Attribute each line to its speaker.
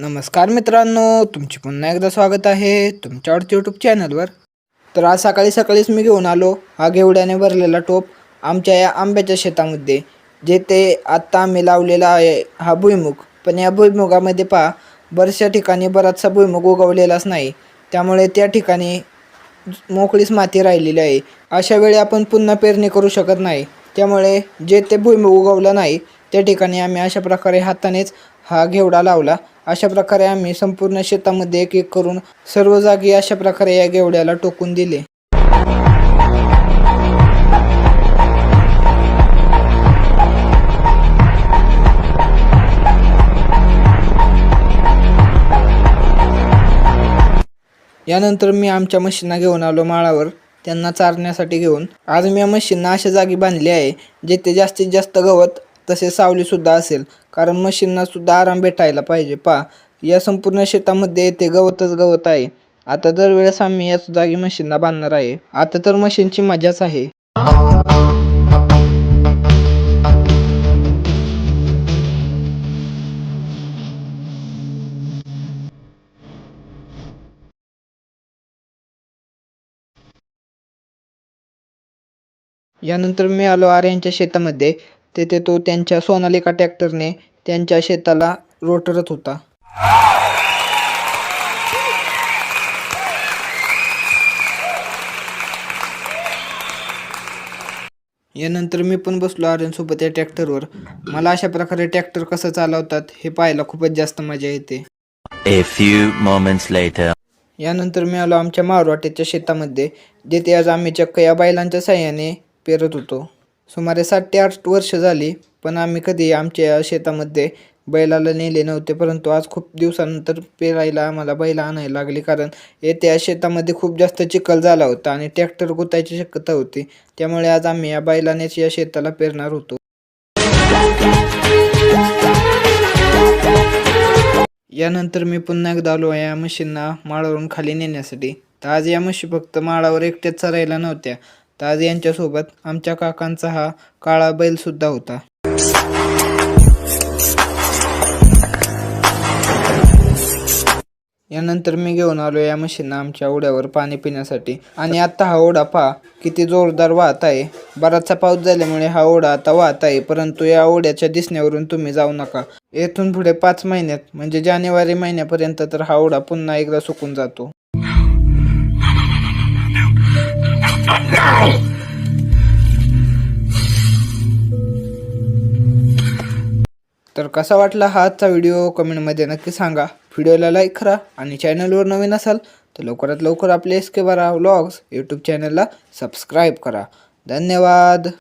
Speaker 1: नमस्कार मित्रांनो तुमचे पुन्हा एकदा स्वागत आहे तुमच्या आवडत्या यूट्यूब चॅनलवर तर आज सकाळी सकाळीच मी घेऊन आलो हा घेवड्याने भरलेला टोप आमच्या या आंब्याच्या शेतामध्ये जे ते आत्ता आम्ही लावलेला आहे हा भुईमुग. पण या भुईमुगामध्ये पहा बऱ्याचशा ठिकाणी बराचसा भुईमुग उगवलेलाच नाही. त्यामुळे त्या ठिकाणी मोकळीच माती राहिलेली आहे. अशा वेळी आपण पुन्हा पेरणी करू शकत नाही. त्यामुळे जे ते भुईमुग उगवलं नाही त्या ठिकाणी आम्ही अशा प्रकारे हातानेच हा घेवडा लावला. अशा प्रकारे आम्ही संपूर्ण शेतामध्ये एक एक करून सर्व जागी अशा प्रकारे या गेवड्याला टोकून दिले. यानंतर मी आमच्या म्हशींना घेऊन आलो माळावर त्यांना चारण्यासाठी घेऊन. आज मी या मशीनना अशा जागी बांधली आहे जेथे जास्तीत जास्त गवत तसे सावलीसुद्धा असेल. कारण म्हशींना सुद्धा आराम भेटायला पाहिजे. पा या संपूर्ण शेतामध्ये ते गवतच गवत आहे. आता दरवेळेस आम्ही याच जागी मशीनला बांधणार आहे. आता तर मशीनची मजाच आहे. यानंतर मी आलो आर्यांच्या शेतामध्ये. तेथे तो त्यांच्या सोनालिका ट्रॅक्टरने त्यांच्या शेताला रोटरत होता. यानंतर मी पण बसलो आर्यनसोबत या ट्रॅक्टरवर. मला अशा प्रकारे ट्रॅक्टर कसं चालवतात हे पाहायला खूपच जास्त मजा येते.
Speaker 2: A few moments later.
Speaker 1: यानंतर मी आलो आमच्या मारवाट्याच्या शेतामध्ये जिथे आज आम्ही चक्क या बैलांच्या साह्याने पेरत होतो. सुमारे सात ते आठ वर्ष झाली पण आम्ही कधी आमच्या शेतामध्ये बैलाला नेले नव्हते परंतु आज खूप दिवसानंतर पेरायला आम्हाला बैल आणायला लागली कारण येत्या शेतामध्ये खूप जास्त चिखल झाला होता आणि ट्रॅक्टर गुतायची शक्यता होती. त्यामुळे आज आम्ही या बैलानेच या शेताला पेरणार होतो. यानंतर मी पुन्हा एकदा आलो या म्हशींना माळावरून खाली नेण्यासाठी. तर आज या म्हशी फक्त माळावर एकट्याच चरायला नव्हत्या तर आज यांच्यासोबत आमच्या काकांचा हा काळा बैल सुद्धा होता. यानंतर मी घेऊन आलो या म्हशींना आमच्या ओढ्यावर पाणी पिण्यासाठी. आणि आता हा ओढा पहा किती जोरदार वाहत आहे. बराचसा पाऊस झाल्यामुळे हा ओढा आता वाहत आहे परंतु या ओढ्याच्या दिसण्यावरून तुम्ही जाऊ नका. येथून पुढे पाच महिन्यात म्हणजे जानेवारी महिन्यापर्यंत तर हा ओढा पुन्हा एकदा सुकून जातो. तर कसा वाटला हा आजचा व्हिडिओ कमेंटमध्ये नक्की सांगा. व्हिडिओला लाईक करा आणि चॅनलवर नवीन असाल तर लवकरात लवकर आपले एस के बारा व्लॉग्स यूट्यूब चॅनलला सबस्क्राईब करा. धन्यवाद.